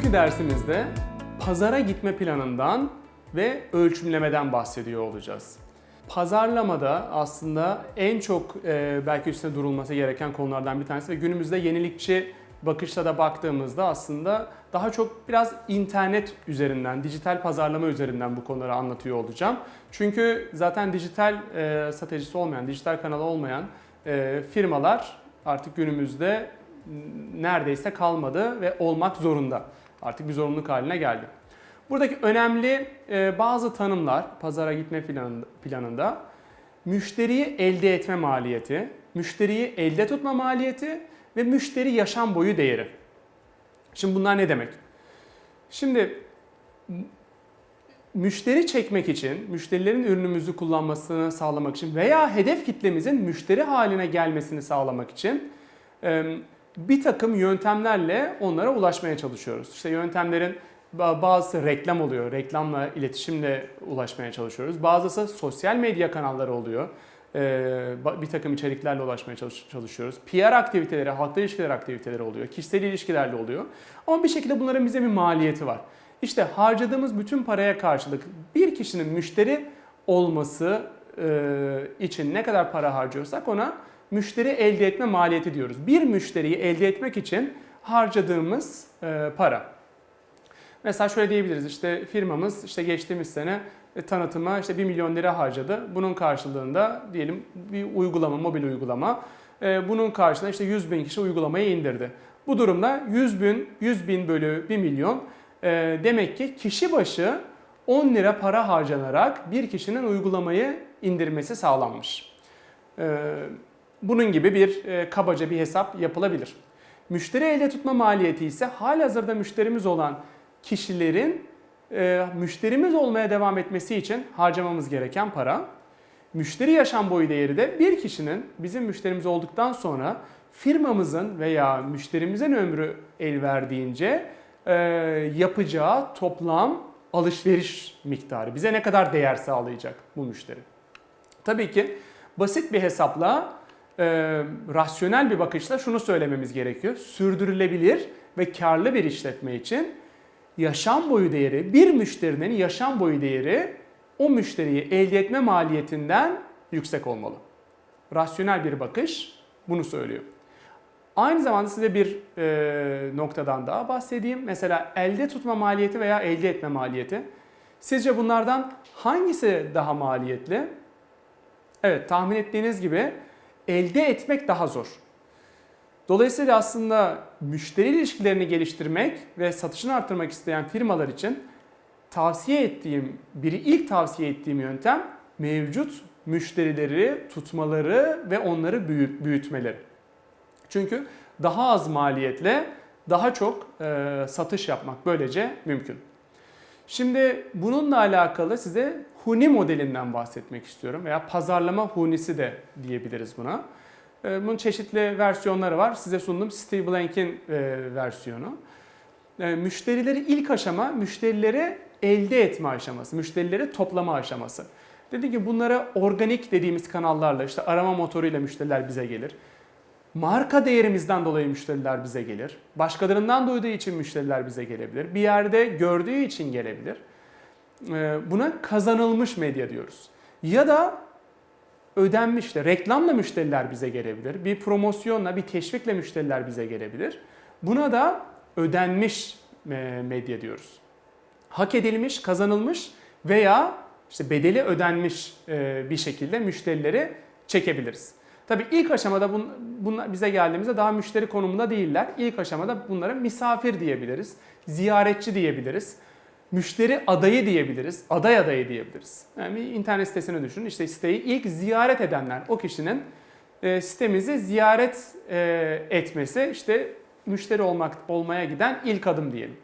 Bugünkü dersimizde pazara gitme planından ve ölçümlemeden bahsediyor olacağız. Pazarlamada aslında en çok e, belki üstüne durulması gereken konulardan bir tanesi ve günümüzde yenilikçi bakışla da baktığımızda aslında daha çok biraz internet üzerinden, dijital pazarlama üzerinden bu konuları anlatıyor olacağım. Çünkü zaten dijital e, stratejisi olmayan, dijital kanalı olmayan e, firmalar artık günümüzde neredeyse kalmadı ve olmak zorunda. Artık bir zorunluluk haline geldi. Buradaki önemli e, bazı tanımlar pazara gitme planında, müşteriyi elde etme maliyeti, müşteriyi elde tutma maliyeti ve müşteri yaşam boyu değeri. Şimdi bunlar ne demek? Şimdi müşteri çekmek için, müşterilerin ürünümüzü kullanmasını sağlamak için veya hedef kitlemizin müşteri haline gelmesini sağlamak için bir takım yöntemlerle onlara ulaşmaya çalışıyoruz. İşte yöntemlerin ba- bazısı reklam oluyor, reklamla, iletişimle ulaşmaya çalışıyoruz. Bazısı sosyal medya kanalları oluyor. Ee, bir takım içeriklerle ulaşmaya çalış- çalışıyoruz. PR aktiviteleri, halkla ilişkiler aktiviteleri oluyor. Kişisel ilişkilerle oluyor. Ama bir şekilde bunların bize bir maliyeti var. İşte harcadığımız bütün paraya karşılık bir kişinin müşteri olması e, için ne kadar para harcıyorsak ona müşteri elde etme maliyeti diyoruz. Bir müşteriyi elde etmek için harcadığımız e, para. Mesela şöyle diyebiliriz işte firmamız işte geçtiğimiz sene e, tanıtıma işte 1 milyon lira harcadı. Bunun karşılığında diyelim bir uygulama, mobil uygulama. e, Bunun karşılığında işte 100 bin kişi uygulamayı indirdi. Bu durumda 100 bin, 100 bin bölü 1 milyon demek ki kişi başı 10 lira para harcanarak bir kişinin uygulamayı indirmesi sağlanmış. Bunun gibi bir e, kabaca bir hesap yapılabilir. Müşteri elde tutma maliyeti ise halihazırda müşterimiz olan kişilerin e, müşterimiz olmaya devam etmesi için harcamamız gereken para. Müşteri yaşam boyu değeri de bir kişinin bizim müşterimiz olduktan sonra firmamızın veya müşterimizin ömrü el verdiğince e, yapacağı toplam alışveriş miktarı. Bize ne kadar değer sağlayacak bu müşteri. Tabii ki basit bir hesapla, e, rasyonel bir bakışla şunu söylememiz gerekiyor. Sürdürülebilir ve karlı bir işletme için yaşam boyu değeri, bir müşterinin yaşam boyu değeri o müşteriyi elde etme maliyetinden yüksek olmalı. Rasyonel bir bakış bunu söylüyor. Aynı zamanda size bir e, noktadan daha bahsedeyim. Mesela elde tutma maliyeti veya elde etme maliyeti. Sizce bunlardan hangisi daha maliyetli? Evet tahmin ettiğiniz gibi elde etmek daha zor. Dolayısıyla aslında müşteri ilişkilerini geliştirmek ve satışını arttırmak isteyen firmalar için tavsiye ettiğim, biri ilk tavsiye ettiğim yöntem mevcut müşterileri tutmaları ve onları büyüt, büyütmeleri. Çünkü daha az maliyetle daha çok satış yapmak böylece mümkün. Şimdi bununla alakalı size huni modelinden bahsetmek istiyorum veya pazarlama hunisi de diyebiliriz buna. E, Bunun çeşitli versiyonları var. Size sundum Steve Blank'in e, versiyonu. E, Müşterileri ilk aşama müşterileri elde etme aşaması, müşterileri toplama aşaması. Dedi ki bunlara organik dediğimiz kanallarla işte arama motoruyla müşteriler bize gelir. Marka değerimizden dolayı müşteriler bize gelir. Başkalarından duyduğu için müşteriler bize gelebilir. Bir yerde gördüğü için gelebilir. Ee, Buna kazanılmış medya diyoruz. Ya da ödenmiş de reklamla müşteriler bize gelebilir. Bir promosyonla, bir teşvikle müşteriler bize gelebilir. Buna da ödenmiş e, medya diyoruz. Hak edilmiş, kazanılmış veya işte bedeli ödenmiş e, bir şekilde müşterileri çekebiliriz. Tabii ilk aşamada bun, bunlar bize geldiğimizde daha müşteri konumunda değiller. İlk aşamada bunlara misafir diyebiliriz, ziyaretçi diyebiliriz, müşteri adayı diyebiliriz, aday adayı diyebiliriz. Yani bir internet sitesini düşünün. İşte siteyi ilk ziyaret edenler, o kişinin e, sitemizi ziyaret e, etmesi işte müşteri olmak olmaya giden ilk adım diyelim.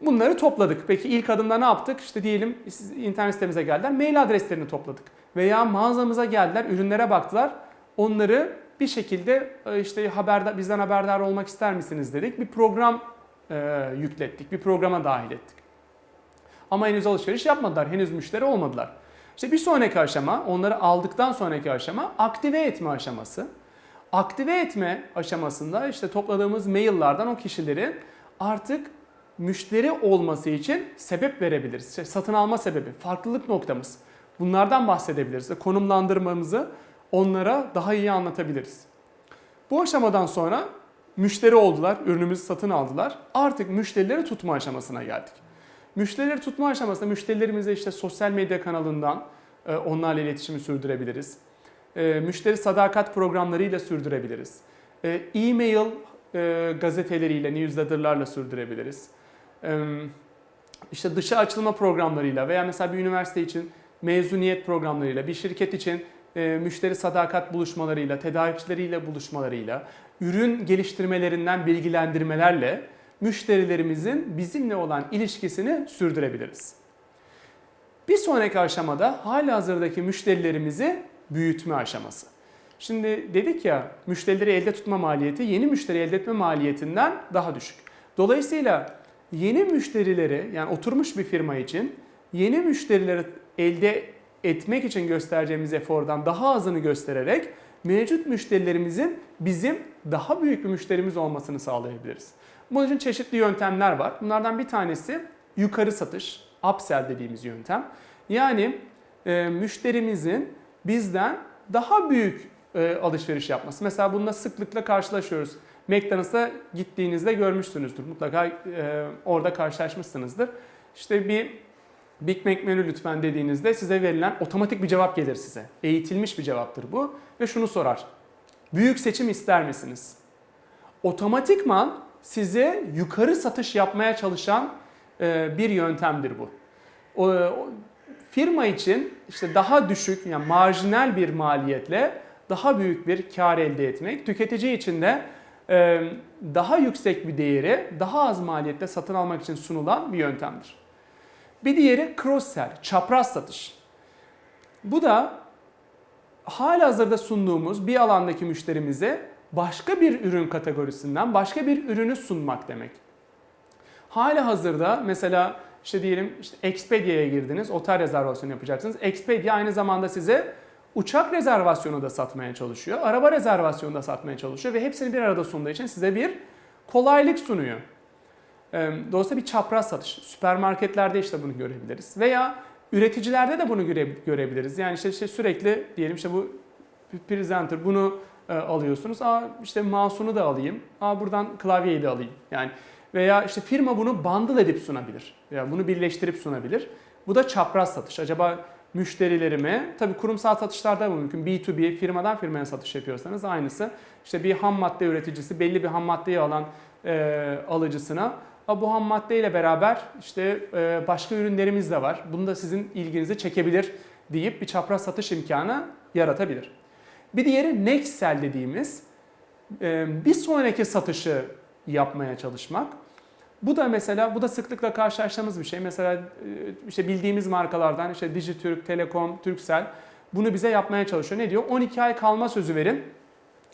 Bunları topladık. Peki ilk adımda ne yaptık? İşte diyelim siz internet sitemize geldiler, mail adreslerini topladık. Veya mağazamıza geldiler, ürünlere baktılar. Onları bir şekilde e, işte haberdar, bizden haberdar olmak ister misiniz dedik. Bir program e, yüklettik, bir programa dahil ettik. Ama henüz alışveriş yapmadılar, henüz müşteri olmadılar. İşte bir sonraki aşama, onları aldıktan sonraki aşama aktive etme aşaması. Aktive etme aşamasında işte topladığımız maillerden o kişileri artık müşteri olması için sebep verebiliriz. İşte satın alma sebebi, farklılık noktamız. Bunlardan bahsedebiliriz. Konumlandırmamızı onlara daha iyi anlatabiliriz. Bu aşamadan sonra müşteri oldular, ürünümüzü satın aldılar. Artık müşterileri tutma aşamasına geldik. Müşterileri tutma aşamasında müşterilerimize işte sosyal medya kanalından e, onlarla iletişimi sürdürebiliriz. E, Müşteri sadakat programlarıyla sürdürebiliriz. E, E-mail gazeteleriyle, newsletterlarla sürdürebiliriz. İşte dışa açılma programlarıyla veya mesela bir üniversite için mezuniyet programlarıyla, bir şirket için e, müşteri sadakat buluşmalarıyla, tedarikçileriyle buluşmalarıyla, ürün geliştirmelerinden bilgilendirmelerle müşterilerimizin bizimle olan ilişkisini sürdürebiliriz. Bir sonraki aşamada halihazırdaki müşterilerimizi büyütme aşaması. Şimdi dedik ya müşterileri elde tutma maliyeti yeni müşteri elde etme maliyetinden daha düşük. Dolayısıyla yeni müşterileri yani oturmuş bir firma için yeni müşterileri elde etmek için göstereceğimiz efordan daha azını göstererek mevcut müşterilerimizin bizim daha büyük bir müşterimiz olmasını sağlayabiliriz. Bunun için çeşitli yöntemler var. Bunlardan bir tanesi yukarı satış, upsell dediğimiz yöntem. Yani e, müşterimizin bizden daha büyük e, alışveriş yapması. Mesela bununla sıklıkla karşılaşıyoruz. McDonald's'a gittiğinizde görmüşsünüzdür. Mutlaka e, orada karşılaşmışsınızdır. İşte bir Big Mac menü lütfen dediğinizde size verilen otomatik bir cevap gelir size. Eğitilmiş bir cevaptır bu ve şunu sorar. Büyük seçim ister misiniz? Otomatikman size yukarı satış yapmaya çalışan e, bir yöntemdir bu. O, firma için işte daha düşük yani marjinal bir maliyetle daha büyük bir kar elde etmek, tüketici için de e, daha yüksek bir değeri daha az maliyette satın almak için sunulan bir yöntemdir. Bir diğeri cross sell, çapraz satış. Bu da halihazırda sunduğumuz bir alandaki müşterimize başka bir ürün kategorisinden başka bir ürünü sunmak demek. Hali hazırda mesela işte diyelim işte Expedia'ya girdiniz, otel rezervasyonu yapacaksınız. Expedia aynı zamanda size uçak rezervasyonu da satmaya çalışıyor, araba rezervasyonu da satmaya çalışıyor ve hepsini bir arada sunduğu için size bir kolaylık sunuyor. Dolayısıyla bir çapraz satış. Süpermarketlerde işte bunu görebiliriz. Veya üreticilerde de bunu göre- görebiliriz. Yani işte, işte sürekli diyelim işte bu presenter bunu alıyorsunuz. Aa işte mouse'unu da alayım. Aa buradan klavyeyi de alayım. Yani veya işte firma bunu bundle edip sunabilir. Veya bunu birleştirip sunabilir. Bu da çapraz satış. Acaba müşterilerime, tabii kurumsal satışlarda da mümkün. B2B, firmadan firmaya satış yapıyorsanız aynısı. İşte bir ham madde üreticisi belli bir ham maddeyi alan e, alıcısına "Aa, bu ham maddeyle beraber işte e, başka ürünlerimiz de var. Bunu da sizin ilginizi çekebilir deyip bir çapraz satış imkanı yaratabilir. Bir diğeri next sell dediğimiz e, bir sonraki satışı yapmaya çalışmak. Bu da mesela bu da sıklıkla karşılaştığımız bir şey. Mesela e, işte bildiğimiz markalardan işte Dijitürk, Telekom, Turkcell bunu bize yapmaya çalışıyor. Ne diyor? 12 ay kalma sözü verin.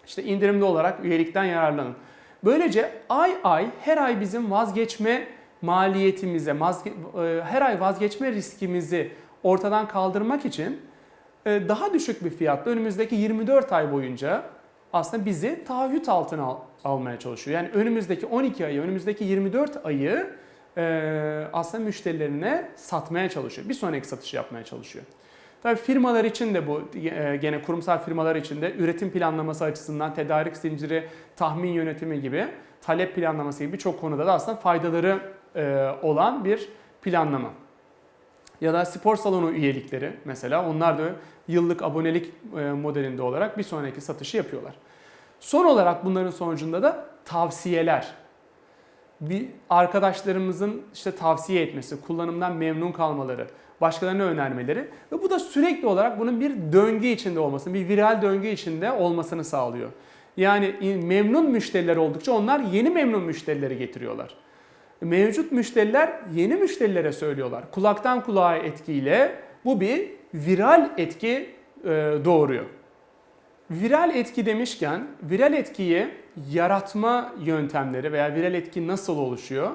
İşte indirimli olarak üyelikten yararlanın. Böylece ay ay her ay bizim vazgeçme maliyetimize, vazge- e, her ay vazgeçme riskimizi ortadan kaldırmak için e, daha düşük bir fiyatla önümüzdeki 24 ay boyunca aslında bizi taahhüt altına al- almaya çalışıyor. Yani önümüzdeki 12 ayı, önümüzdeki 24 ayı e, aslında müşterilerine satmaya çalışıyor. Bir sonraki satışı yapmaya çalışıyor. Tabii firmalar için de bu e, gene kurumsal firmalar için de üretim planlaması açısından tedarik zinciri, tahmin yönetimi gibi, talep planlaması gibi birçok konuda da aslında faydaları e, olan bir planlama. Ya da spor salonu üyelikleri mesela onlar da yıllık abonelik e, modelinde olarak bir sonraki satışı yapıyorlar. Son olarak bunların sonucunda da tavsiyeler. Bir arkadaşlarımızın işte tavsiye etmesi, kullanımdan memnun kalmaları, başkalarına önermeleri ve bu da sürekli olarak bunun bir döngü içinde olmasını, bir viral döngü içinde olmasını sağlıyor. Yani memnun müşteriler oldukça onlar yeni memnun müşterileri getiriyorlar. Mevcut müşteriler yeni müşterilere söylüyorlar. Kulaktan kulağa etkiyle bu bir viral etki e, doğuruyor. Viral etki demişken viral etkiyi yaratma yöntemleri veya viral etki nasıl oluşuyor?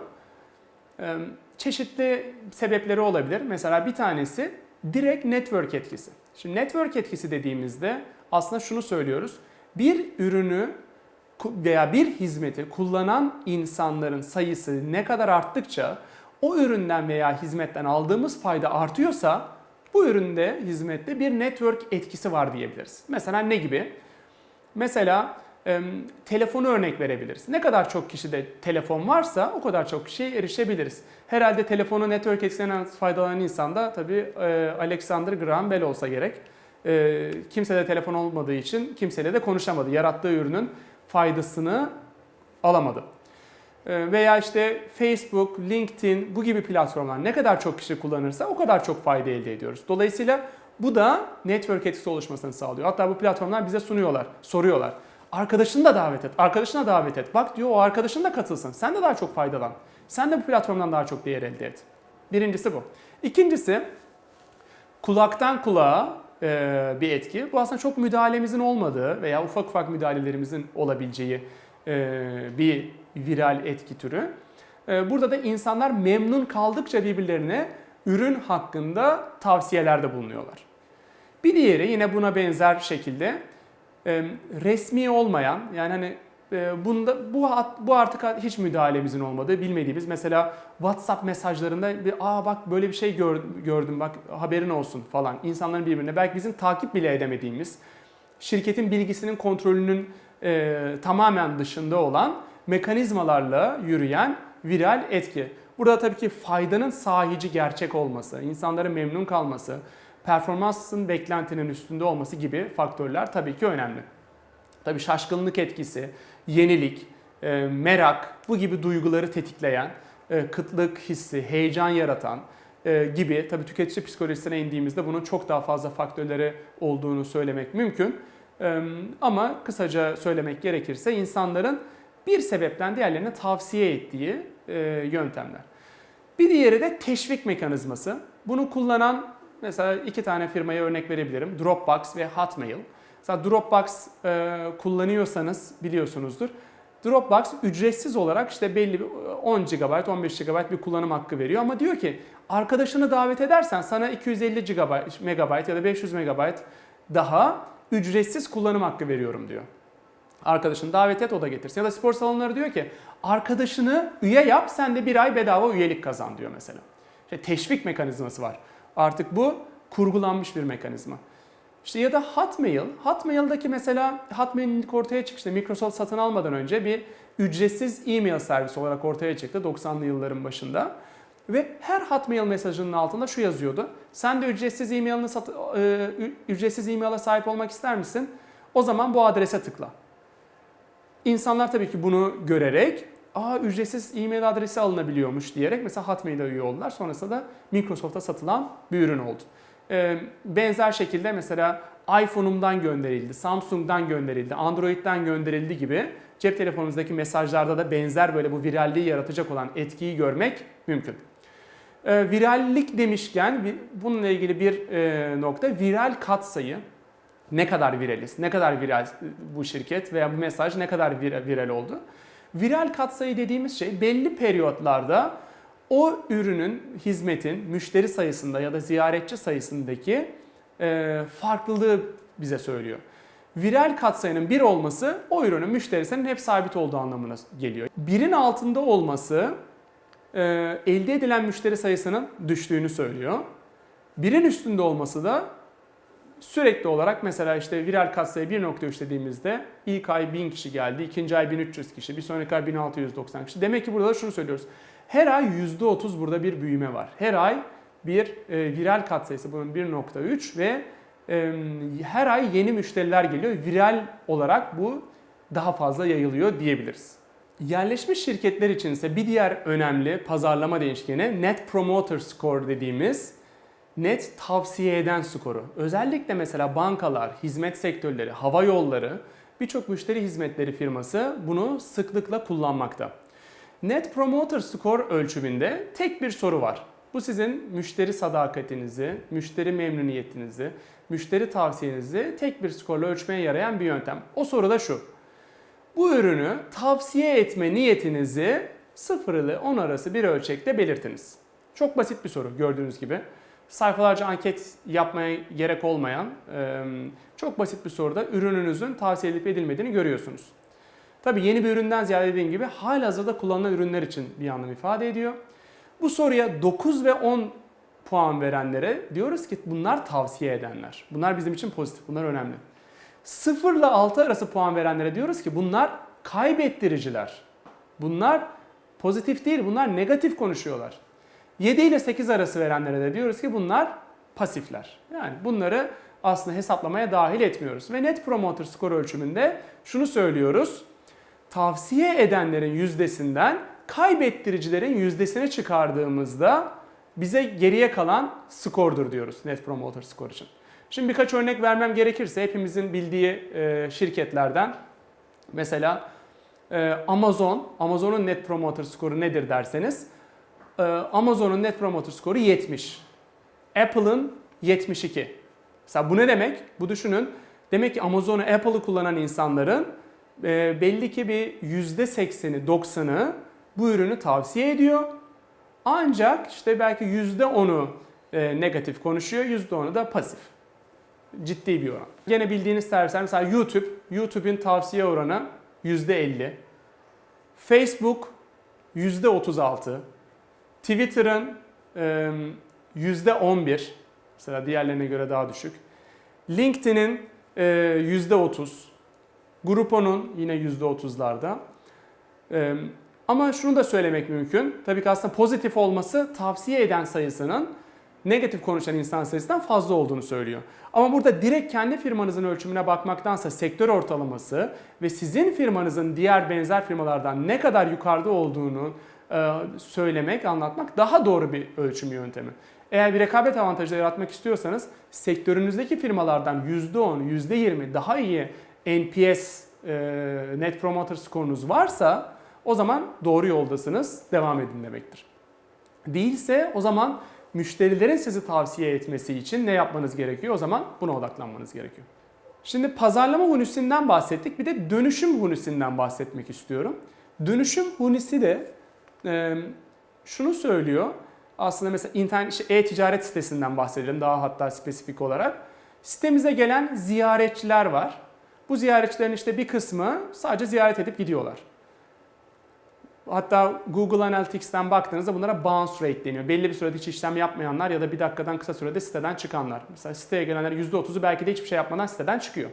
Çeşitli sebepleri olabilir. Mesela bir tanesi direkt network etkisi. Şimdi network etkisi dediğimizde aslında şunu söylüyoruz. Bir ürünü veya bir hizmeti kullanan insanların sayısı ne kadar arttıkça o üründen veya hizmetten aldığımız fayda artıyorsa bu üründe, hizmette bir network etkisi var diyebiliriz. Mesela ne gibi? Mesela telefonu örnek verebiliriz. Ne kadar çok kişide telefon varsa o kadar çok kişiye erişebiliriz. Herhalde telefonu network etkisinden faydalanan insan da tabii e, Alexander Graham Bell olsa gerek. E, kimse de telefon olmadığı için kimseyle de konuşamadı. Yarattığı ürünün faydasını alamadı. E, veya işte Facebook, LinkedIn bu gibi platformlar ne kadar çok kişi kullanırsa o kadar çok fayda elde ediyoruz. Dolayısıyla bu da network etkisi oluşmasını sağlıyor. Hatta bu platformlar bize sunuyorlar, soruyorlar. Arkadaşını da davet et, arkadaşına davet et. Bak diyor o arkadaşın da katılsın. Sen de daha çok faydalan. Sen de bu platformdan daha çok değer elde et. Birincisi bu. İkincisi kulaktan kulağa e, bir etki. Bu aslında çok müdahalemizin olmadığı veya ufak ufak müdahalelerimizin olabileceği e, bir viral etki türü. E, burada da insanlar memnun kaldıkça birbirlerine ürün hakkında tavsiyelerde bulunuyorlar. Bir diğeri yine buna benzer şekilde resmi olmayan yani hani e, bunda bu bu artık hiç müdahalemizin olmadığı bilmediğimiz mesela WhatsApp mesajlarında bir aa bak böyle bir şey gör- gördüm bak haberin olsun falan insanların birbirine belki bizim takip bile edemediğimiz şirketin bilgisinin kontrolünün e, tamamen dışında olan mekanizmalarla yürüyen viral etki. Burada tabii ki faydanın sahici gerçek olması, insanların memnun kalması, performansın beklentinin üstünde olması gibi faktörler tabii ki önemli. Tabii şaşkınlık etkisi, yenilik, e, merak bu gibi duyguları tetikleyen, e, kıtlık hissi, heyecan yaratan e, gibi tabii tüketici psikolojisine indiğimizde bunun çok daha fazla faktörleri olduğunu söylemek mümkün. Ama kısaca söylemek gerekirse insanların bir sebepten diğerlerine tavsiye ettiği yöntemler. Bir diğeri de teşvik mekanizması. Bunu kullanan mesela iki tane firmaya örnek verebilirim. Dropbox ve Hotmail. Mesela Dropbox e, kullanıyorsanız biliyorsunuzdur. Dropbox ücretsiz olarak işte belli bir 10 GB, 15 GB bir kullanım hakkı veriyor ama diyor ki arkadaşını davet edersen sana 250 GB, MB ya da 500 MB daha ücretsiz kullanım hakkı veriyorum diyor. Arkadaşını davet et o da getirsin. Ya da spor salonları diyor ki arkadaşını üye yap sen de bir ay bedava üyelik kazan diyor mesela. İşte teşvik mekanizması var. Artık bu kurgulanmış bir mekanizma. İşte ya da Hotmail. Hotmail'daki mesela Hotmail'in ortaya çıkışta Microsoft satın almadan önce bir ücretsiz e-mail servisi olarak ortaya çıktı 90'lı yılların başında. Ve her Hotmail mesajının altında şu yazıyordu. Sen de ücretsiz e-mailini e, ücretsiz e-mail'e sahip olmak ister misin? O zaman bu adrese tıkla. İnsanlar tabii ki bunu görerek aa ücretsiz e-mail adresi alınabiliyormuş diyerek mesela Hotmail'e üye oldular. Sonrasında da Microsoft'a satılan bir ürün oldu. Ee, benzer şekilde mesela iPhone'umdan gönderildi, Samsung'dan gönderildi, Android'den gönderildi gibi cep telefonunuzdaki mesajlarda da benzer böyle bu viralliği yaratacak olan etkiyi görmek mümkün. Ee, virallik demişken bununla ilgili bir e, nokta viral katsayı. Ne kadar viraliz, ne kadar viral bu şirket veya bu mesaj ne kadar vir- viral oldu. Viral katsayı dediğimiz şey belli periyotlarda o ürünün, hizmetin müşteri sayısında ya da ziyaretçi sayısındaki e, farklılığı bize söylüyor. Viral katsayının bir olması o ürünün müşterisinin hep sabit olduğu anlamına geliyor. Birin altında olması e, elde edilen müşteri sayısının düştüğünü söylüyor. Birin üstünde olması da sürekli olarak mesela işte viral katsayı 1.3 dediğimizde ilk ay 1000 kişi geldi, ikinci ay 1300 kişi, bir sonraki ay 1690 kişi. Demek ki burada da şunu söylüyoruz. Her ay %30 burada bir büyüme var. Her ay bir e, viral katsayısı bunun 1.3 ve e, her ay yeni müşteriler geliyor. Viral olarak bu daha fazla yayılıyor diyebiliriz. Yerleşmiş şirketler için ise bir diğer önemli pazarlama değişkeni Net Promoter Score dediğimiz net tavsiye eden skoru. Özellikle mesela bankalar, hizmet sektörleri, hava yolları, birçok müşteri hizmetleri firması bunu sıklıkla kullanmakta. Net Promoter Score ölçümünde tek bir soru var. Bu sizin müşteri sadakatinizi, müşteri memnuniyetinizi, müşteri tavsiyenizi tek bir skorla ölçmeye yarayan bir yöntem. O soru da şu. Bu ürünü tavsiye etme niyetinizi 0 ile 10 arası bir ölçekte belirtiniz. Çok basit bir soru gördüğünüz gibi. Sayfalarca anket yapmaya gerek olmayan çok basit bir soruda ürününüzün tavsiye edilip edilmediğini görüyorsunuz. Tabii yeni bir üründen ziyade dediğim gibi halihazırda kullanılan ürünler için bir anlam ifade ediyor. Bu soruya 9 ve 10 puan verenlere diyoruz ki bunlar tavsiye edenler. Bunlar bizim için pozitif, bunlar önemli. 0 ile 6 arası puan verenlere diyoruz ki bunlar kaybettiriciler. Bunlar pozitif değil, bunlar negatif konuşuyorlar. 7 ile 8 arası verenlere de diyoruz ki bunlar pasifler. Yani bunları aslında hesaplamaya dahil etmiyoruz. Ve Net Promoter Score ölçümünde şunu söylüyoruz. Tavsiye edenlerin yüzdesinden kaybettiricilerin yüzdesini çıkardığımızda bize geriye kalan skordur diyoruz Net Promoter Score için. Şimdi birkaç örnek vermem gerekirse hepimizin bildiği e, şirketlerden mesela e, Amazon, Amazon'un Net Promoter Score'u nedir derseniz Amazon'un Net Promoter Score'u 70. Apple'ın 72. Mesela bu ne demek? Bu düşünün. Demek ki Amazon'u, Apple'ı kullanan insanların e, belli ki bir %80'i, 90'ı bu ürünü tavsiye ediyor. Ancak işte belki %10'u e, negatif konuşuyor, %10'u da pasif. Ciddi bir oran. Yine bildiğiniz servisler mesela YouTube. YouTube'un tavsiye oranı %50. Facebook %36. Twitter'ın e, %11. Mesela diğerlerine göre daha düşük. LinkedIn'in e, %30. Groupon'un yine %30'larda. E, ama şunu da söylemek mümkün. Tabii ki aslında pozitif olması tavsiye eden sayısının negatif konuşan insan sayısından fazla olduğunu söylüyor. Ama burada direkt kendi firmanızın ölçümüne bakmaktansa sektör ortalaması ve sizin firmanızın diğer benzer firmalardan ne kadar yukarıda olduğunu söylemek, anlatmak daha doğru bir ölçüm yöntemi. Eğer bir rekabet avantajı yaratmak istiyorsanız sektörünüzdeki firmalardan %10, %20 daha iyi NPS e, Net Promoter Score'unuz varsa o zaman doğru yoldasınız, devam edin demektir. Değilse o zaman müşterilerin sizi tavsiye etmesi için ne yapmanız gerekiyor? O zaman buna odaklanmanız gerekiyor. Şimdi pazarlama hunisinden bahsettik. Bir de dönüşüm hunisinden bahsetmek istiyorum. Dönüşüm hunisi de şunu söylüyor. Aslında mesela internet e-ticaret sitesinden bahsedelim daha hatta spesifik olarak. Sitemize gelen ziyaretçiler var. Bu ziyaretçilerin işte bir kısmı sadece ziyaret edip gidiyorlar. Hatta Google Analytics'ten baktığınızda bunlara bounce rate deniyor. Belli bir sürede hiç işlem yapmayanlar ya da bir dakikadan kısa sürede siteden çıkanlar. Mesela siteye gelenler %30'u belki de hiçbir şey yapmadan siteden çıkıyor.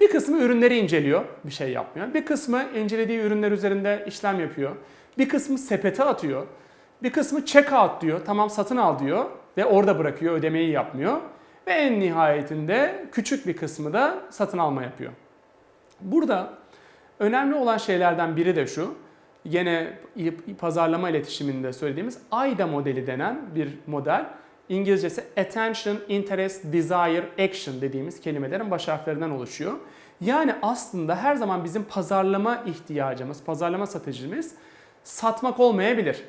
Bir kısmı ürünleri inceliyor, bir şey yapmıyor. Bir kısmı incelediği ürünler üzerinde işlem yapıyor. Bir kısmı sepete atıyor. Bir kısmı check out diyor, tamam satın al diyor ve orada bırakıyor, ödemeyi yapmıyor. Ve en nihayetinde küçük bir kısmı da satın alma yapıyor. Burada önemli olan şeylerden biri de şu yine pazarlama iletişiminde söylediğimiz AIDA modeli denen bir model. İngilizcesi Attention, Interest, Desire, Action dediğimiz kelimelerin baş harflerinden oluşuyor. Yani aslında her zaman bizim pazarlama ihtiyacımız, pazarlama stratejimiz satmak olmayabilir.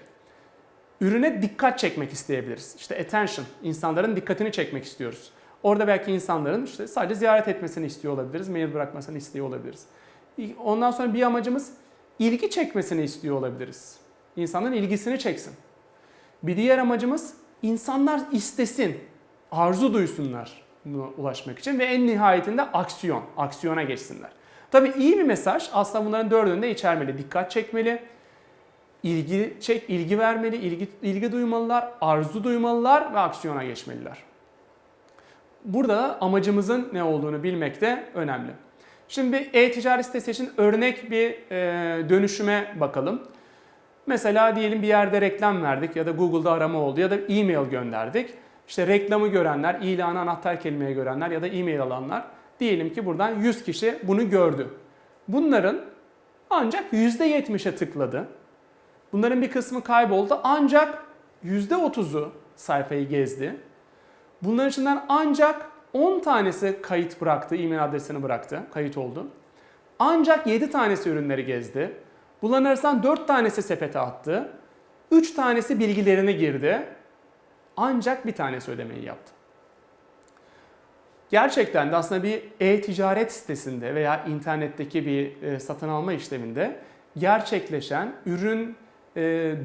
Ürüne dikkat çekmek isteyebiliriz. İşte attention, insanların dikkatini çekmek istiyoruz. Orada belki insanların işte sadece ziyaret etmesini istiyor olabiliriz, mail bırakmasını istiyor olabiliriz. Ondan sonra bir amacımız ilgi çekmesini istiyor olabiliriz. İnsanların ilgisini çeksin. Bir diğer amacımız insanlar istesin, arzu duysunlar buna ulaşmak için ve en nihayetinde aksiyon, aksiyona geçsinler. Tabii iyi bir mesaj aslında bunların dördünü de içermeli. Dikkat çekmeli, ilgi çek, ilgi vermeli, ilgi, ilgi duymalılar, arzu duymalılar ve aksiyona geçmeliler. Burada amacımızın ne olduğunu bilmek de önemli. Şimdi bir e-ticaret sitesi için örnek bir e, dönüşüme bakalım. Mesela diyelim bir yerde reklam verdik ya da Google'da arama oldu ya da e-mail gönderdik. İşte reklamı görenler, ilanı anahtar kelimeye görenler ya da e-mail alanlar diyelim ki buradan 100 kişi bunu gördü. Bunların ancak %70'e tıkladı. Bunların bir kısmı kayboldu ancak %30'u sayfayı gezdi. Bunların içinden ancak 10 tanesi kayıt bıraktı, e-mail adresini bıraktı, kayıt oldu. Ancak 7 tanesi ürünleri gezdi. Bunların arasından 4 tanesi sepete attı. 3 tanesi bilgilerini girdi. Ancak bir tanesi ödemeyi yaptı. Gerçekten de aslında bir e-ticaret sitesinde veya internetteki bir e, satın alma işleminde gerçekleşen ürün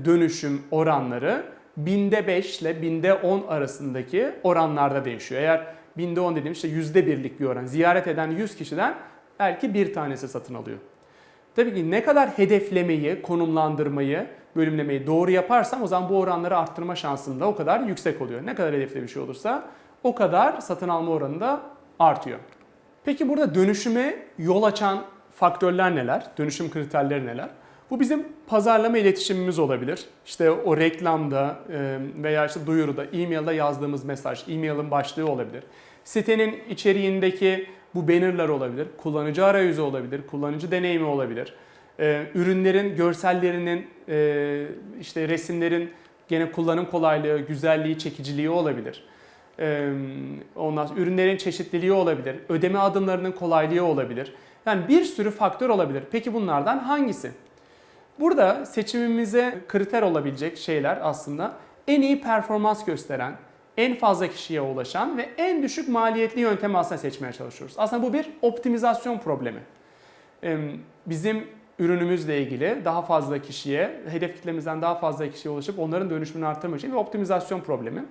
dönüşüm oranları binde 5 ile binde 10 arasındaki oranlarda değişiyor. Eğer binde 10 dediğim işte yüzde birlik bir oran. Ziyaret eden 100 kişiden belki bir tanesi satın alıyor. Tabii ki ne kadar hedeflemeyi, konumlandırmayı, bölümlemeyi doğru yaparsam o zaman bu oranları arttırma şansım da o kadar yüksek oluyor. Ne kadar hedefli bir şey olursa o kadar satın alma oranı da artıyor. Peki burada dönüşüme yol açan faktörler neler? Dönüşüm kriterleri neler? Bu bizim pazarlama iletişimimiz olabilir. İşte o reklamda veya işte duyuruda, e-mail'da yazdığımız mesaj, e-mail'in başlığı olabilir. Sitenin içeriğindeki bu bannerlar olabilir, kullanıcı arayüzü olabilir, kullanıcı deneyimi olabilir. Ürünlerin görsellerinin, işte resimlerin gene kullanım kolaylığı, güzelliği, çekiciliği olabilir. Ondan sonra ürünlerin çeşitliliği olabilir, ödeme adımlarının kolaylığı olabilir. Yani bir sürü faktör olabilir. Peki bunlardan hangisi? Burada seçimimize kriter olabilecek şeyler aslında en iyi performans gösteren, en fazla kişiye ulaşan ve en düşük maliyetli yöntemi aslında seçmeye çalışıyoruz. Aslında bu bir optimizasyon problemi. Bizim ürünümüzle ilgili daha fazla kişiye, hedef kitlemizden daha fazla kişiye ulaşıp onların dönüşümünü arttırmak için bir optimizasyon problemi.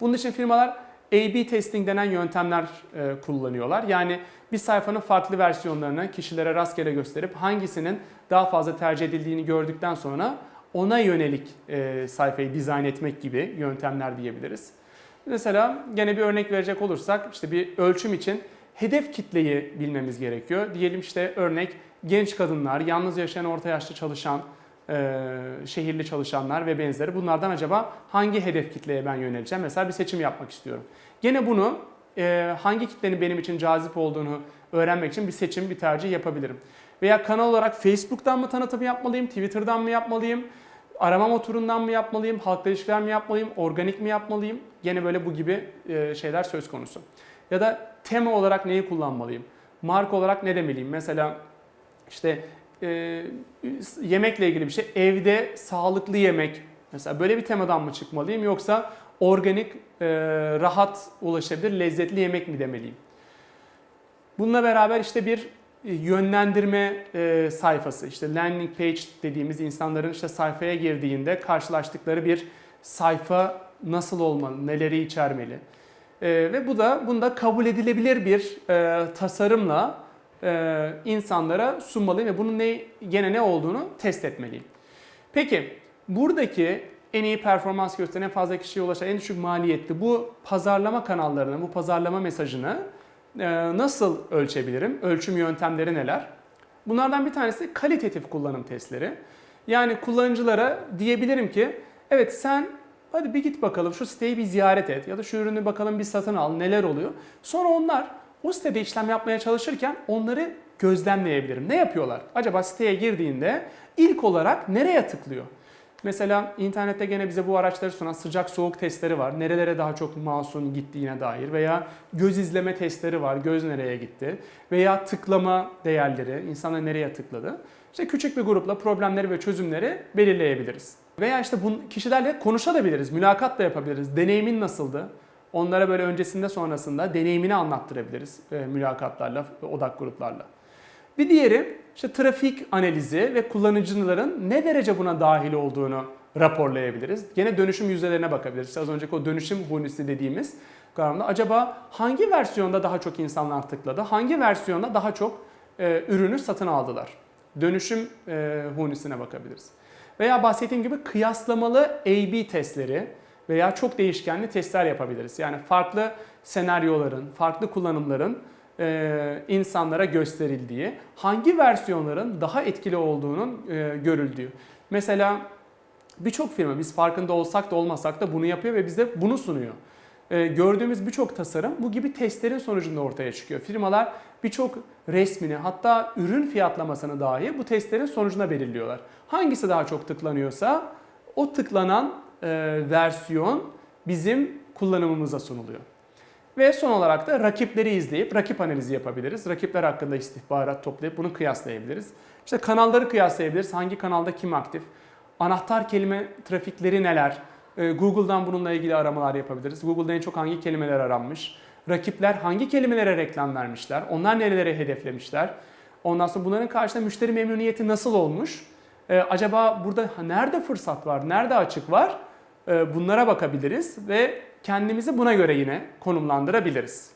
Bunun için firmalar A-B testing denen yöntemler e, kullanıyorlar. Yani bir sayfanın farklı versiyonlarını kişilere rastgele gösterip hangisinin daha fazla tercih edildiğini gördükten sonra ona yönelik e, sayfayı dizayn etmek gibi yöntemler diyebiliriz. Mesela gene bir örnek verecek olursak işte bir ölçüm için hedef kitleyi bilmemiz gerekiyor. Diyelim işte örnek genç kadınlar, yalnız yaşayan orta yaşlı çalışan, e, şehirli çalışanlar ve benzeri. Bunlardan acaba hangi hedef kitleye ben yöneleceğim? Mesela bir seçim yapmak istiyorum. Gene bunu e, hangi kitlenin benim için cazip olduğunu öğrenmek için bir seçim, bir tercih yapabilirim. Veya kanal olarak Facebook'tan mı tanıtım yapmalıyım, Twitter'dan mı yapmalıyım, arama motorundan mı yapmalıyım, halkla ilişkiler mi yapmalıyım, organik mi yapmalıyım? Gene böyle bu gibi e, şeyler söz konusu. Ya da tema olarak neyi kullanmalıyım? Marka olarak ne demeliyim? Mesela işte e, yemekle ilgili bir şey. Evde sağlıklı yemek. Mesela böyle bir temadan mı çıkmalıyım yoksa organik, e, rahat ulaşabilir, lezzetli yemek mi demeliyim? Bununla beraber işte bir yönlendirme e, sayfası, işte landing page dediğimiz insanların işte sayfaya girdiğinde karşılaştıkları bir sayfa nasıl olmalı, neleri içermeli. E, ve bu da bunda kabul edilebilir bir e, tasarımla e, insanlara sunmalıyım ve bunun ne, gene ne olduğunu test etmeliyim. Peki buradaki en iyi performans gösteren en fazla kişiye ulaşan en düşük maliyetli bu pazarlama kanallarını, bu pazarlama mesajını e, nasıl ölçebilirim? Ölçüm yöntemleri neler? Bunlardan bir tanesi kalitatif kullanım testleri. Yani kullanıcılara diyebilirim ki evet sen hadi bir git bakalım şu siteyi bir ziyaret et ya da şu ürünü bakalım bir satın al neler oluyor. Sonra onlar o sitede işlem yapmaya çalışırken onları gözlemleyebilirim. Ne yapıyorlar? Acaba siteye girdiğinde ilk olarak nereye tıklıyor? Mesela internette gene bize bu araçları sunan sıcak soğuk testleri var. Nerelere daha çok mouse'un gittiğine dair veya göz izleme testleri var. Göz nereye gitti? Veya tıklama değerleri, insanlar nereye tıkladı? İşte küçük bir grupla problemleri ve çözümleri belirleyebiliriz. Veya işte bu kişilerle konuşabiliriz, mülakat da yapabiliriz. Deneyimin nasıldı? Onlara böyle öncesinde sonrasında deneyimini anlattırabiliriz e, mülakatlarla, odak gruplarla. Bir diğeri işte trafik analizi ve kullanıcıların ne derece buna dahil olduğunu raporlayabiliriz. Gene dönüşüm yüzdelerine bakabiliriz. İşte az önceki o dönüşüm hunisi dediğimiz kavramda acaba hangi versiyonda daha çok insanlar tıkladı? Hangi versiyonda daha çok e, ürünü satın aldılar? Dönüşüm e, hunisine bakabiliriz. Veya bahsettiğim gibi kıyaslamalı A-B testleri veya çok değişkenli testler yapabiliriz. Yani farklı senaryoların, farklı kullanımların e, insanlara gösterildiği, hangi versiyonların daha etkili olduğunun e, görüldüğü. Mesela birçok firma biz farkında olsak da olmasak da bunu yapıyor ve bize bunu sunuyor. E, gördüğümüz birçok tasarım bu gibi testlerin sonucunda ortaya çıkıyor. Firmalar birçok resmini hatta ürün fiyatlamasını dahi bu testlerin sonucunda belirliyorlar. Hangisi daha çok tıklanıyorsa o tıklanan e, versiyon bizim kullanımımıza sunuluyor. Ve son olarak da rakipleri izleyip rakip analizi yapabiliriz. Rakipler hakkında istihbarat toplayıp bunu kıyaslayabiliriz. İşte kanalları kıyaslayabiliriz. Hangi kanalda kim aktif? Anahtar kelime trafikleri neler? Ee, Google'dan bununla ilgili aramalar yapabiliriz. Google'da en çok hangi kelimeler aranmış? Rakipler hangi kelimelere reklam vermişler? Onlar nerelere hedeflemişler? Ondan sonra bunların karşısında müşteri memnuniyeti nasıl olmuş? Ee, acaba burada nerede fırsat var? Nerede açık var? Ee, bunlara bakabiliriz ve kendimizi buna göre yine konumlandırabiliriz.